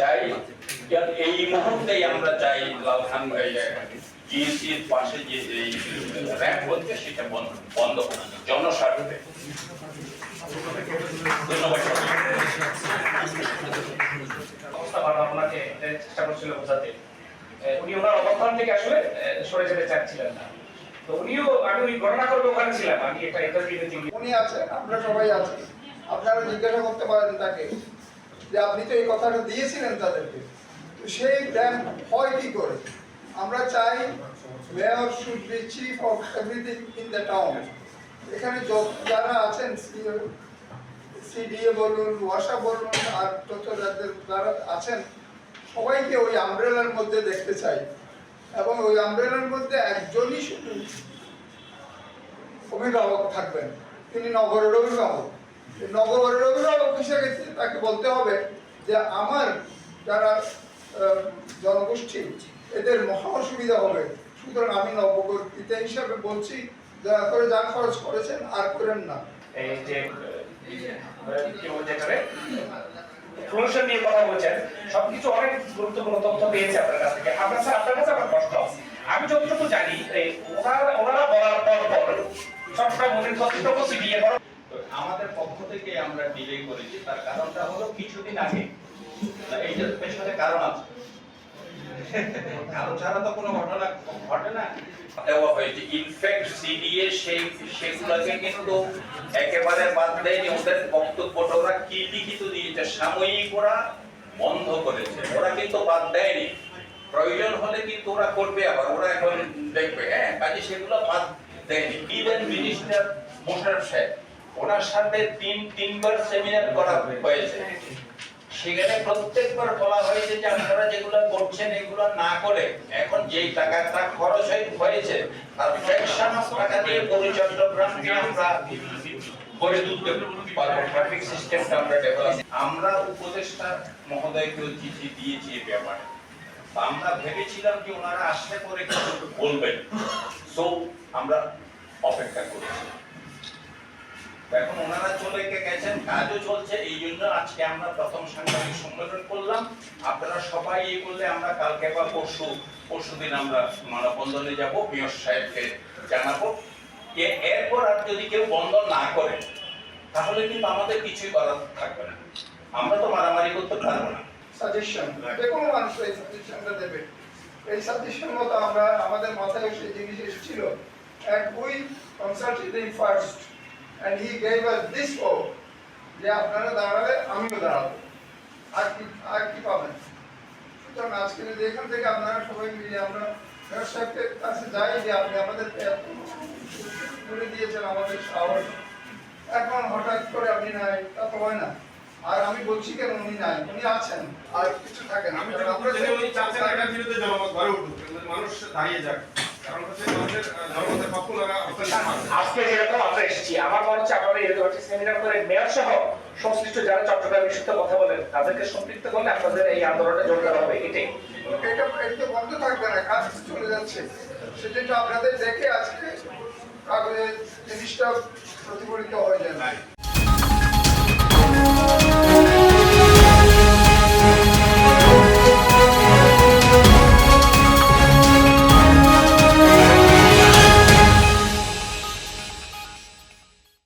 চাই। এই মুহূর্তেই আমরা চাই পাশে যে র্যাম্প হচ্ছে, সেটা বন্ধ চেষ্টা করছিল উনি থেকে আসলে সরে যেতে চাচ্ছিলেন না। তো উনিও, আমি ওই ওখানে আমি সবাই আপনারা জিজ্ঞাসা করতে পারেন তাকে। যে আপনি তো এই কথাটা দিয়েছিলেন তাদেরকে। তো সেই র্যাম্প হয় কি করে? আমরা চাই mayor should be chief of everything in the town এখানে যারা আছেন সিডিএ বলুন, ওয়াসা বলুন, আর যত যাদের যারা আছেন, সবাইকে ওই আমব্রেলার মধ্যে দেখতে চাই। এবং ওই আমব্রেলার মধ্যে একজনই শুধু অভিভাবক থাকবেন। তিনি নগরের অভিভাবক। নগরের অভিভাবক হিসেবে তাকে বলতে হবে যে আমার যারা জনগোষ্ঠী, এদের মহা অসুবিধা হবে। সুতরাং আমি নবগর্বিত হিসাবে বলছি, দয়া করে যা খরচ করেছেন আর করেন না। আমি যতটুকু জানি ওনারা বলার পর পর সবসময় মনের কর্তৃপক্ষ সিডিএ বড় তো আমাদের পক্ষ থেকে আমরা ডিলে করেছি, তার কারণটা হলো কিছুদিন আগে। এইটার পেছনে কারণ আছে। কারণ ছাড়া তো কোনো ঘটনা, ঘটে না। দেওয়া হয়েছে। ইনফ্যাক্ট সিডিএ সেই সেগুলোকে কিন্তু একেবারে বাদ দেয়নি। ওদের বক্তব্যটা ওরা কি লিখিত দিয়েছে, সাময়িক ওরা বন্ধ করেছে। ওরা কিন্তু বাদ দেয়নি। প্রয়োজন হলে কিন্তু ওরা করবে আবার। ওরা এখন দেখবে হ্যাঁ কাজে সেগুলো বাদ দেয়নি। ইভেন মিনিস্টার মোশারফ সাহেব ওনার সাথে তিন, তিনবার সেমিনার করা হয়েছে। সেখানে প্রত্যেকবার বলা হয়েছে যে আপনারা যেগুলো করছেন, এগুলো না করে এখন যেই টাকাটা খরচ হয়েছে, তার টাকা দিয়ে আমরা গড়ে তুলতে পারব। ট্রাফিক সিস্টেমটা আমরা ডেভেলপ আমরা উপদেষ্টা মহোদয়কেও চিঠি দিয়েছি এই ব্যাপারে। আমরা ভেবেছিলাম যে ওনারা আসলে পরে কিছু বলবেন। সো আমরা অপেক্ষা করেছি। এখন ওনারা চলে গেছেন, কাজও চলছে, এই জন্য আজকে আমরা প্রথম সাংবাদিক সম্মেলন করলাম। আপনারা সবাই আমরা কালকে বা পরশু আমরা মানববন্ধনে যাব সাহেবকে জানাব। এরপর আর যদি কেউ বন্ধ না তাহলে কিন্তু আমাদের কিছুই করার থাকবে না। আমরা তো মারামারি করতে পারব না। সাজেশন যে কোনো মানুষ এই সাজেশনটা দেবে। এই সাজেশন মতো আমরা, আমাদের মাথায় সেই জিনিস এসেছিল we consulted him first and he gave us this hope যে আপনারা দাঁড়ালে আমিও দাঁড়াবো। আর কি আর কি পাবেন? সুতরাং আজকে যদি এখান থেকে আপনারা সবাই মিলে আমরা মেয়র সাহেবের কাছে যাই যে আপনি আমাদের করে দিয়েছেন আমাদের সাহস। এখন হঠাৎ করে আপনি নাই তা তো হয় না। আর আমি বলছি কেন উনি নাই? উনি আছেন আর কিছু থাকে না। আমি আমরা উনি চাচ্ছেন এটার বিরুদ্ধে জনমত গড়ে উঠুক। মানুষ দাঁড়িয়ে যাক। আজকে যারা চট্টগ্রাম সাথে কথা বলেন, তাদেরকে সম্পৃক্ত করলে আপনাদের এই আন্দোলনে যোগদান হবে। এটাই। এটা এটা বন্ধ থাকবে না, কাজ চলে যাচ্ছে। সেটা আপনাদের দেখে আজকে কাগজে জিনিসটা প্রতিফলিত হয়ে যায়।